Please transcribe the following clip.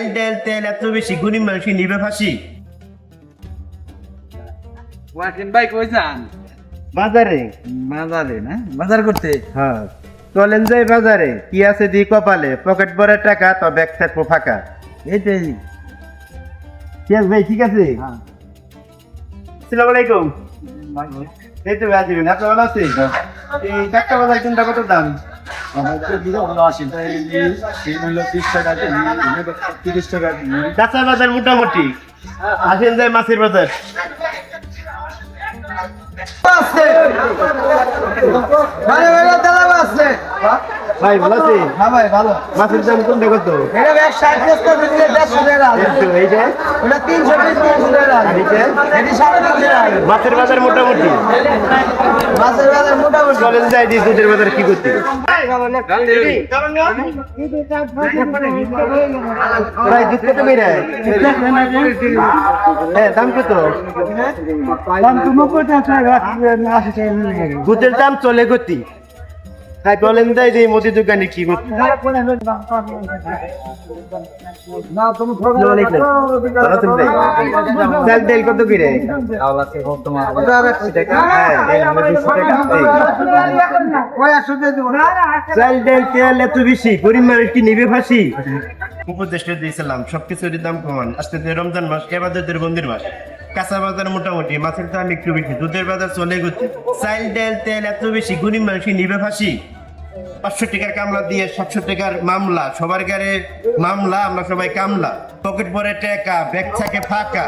চাইল ডাল তেল এত বেশি গরিব মানুষ কি নিবে ফাঁসি? ওয়াকিন ভাই কই যান? বাজারে। বাজারে না? বাজার করতে? হ্যাঁ। চলেন যাই বাজারে। কি আছে দি কপালে? পকেট ভরে টাকা তো ব্যাগ থাকব ফাঁকা। এইটাই। ঠিক ভাই ঠিক আছে? আসসালামু আলাইকুম। এই তো ভাই দিবেন আপনি ভালো আছেন? এই চারটা বাজার কোনটা কত দাম? কাঁচা বাজার মোটামুটি। আসেন যায় মাছের বাজার। ভাই ভালো আছে? হ্যাঁ ভাই ভালো মাছের দাম কোনটা কত? এটা ব্যাগ ষাট পিস করে দেড়শো টাকা এইটা ওটা তিনশো টাকা টাকা। মাছের বাজার মোটামুটি। চলেন যাই দি দুধের বাজার কি করতে ভাই দুধ কত বেড়ে? হ্যাঁ দাম কত? দুধের দাম চলে গতি। তাই বলেন যাই যে দোকানে কি চাল তেল কত করে হ্যাঁ, এই আমরা 200 টাকা দিই। চাল ডাল তেল এত বেশি নিবে ফাঁসি উপদেশটা দিয়েছিলাম সবকিছুর দাম কমান আজকে রমজান মাস এবাদতের বন্দির মাস কাঁচা বাজার মোটামুটি, মাছের দাম একটু বেশি, দুধের বাজার চলে গেছে। চাল, ডাল, তেল এত বেশি, গরিব মানুষই নিবে ফাঁসি। পাঁচশো টাকার কামলা দিয়ে সাতশো টাকার মামলা, সবার গাড়ে মামলা, আমরা সবাই কামলা। পকেট ভরে টাকা, ব্যাগ থাকে ফাঁকা।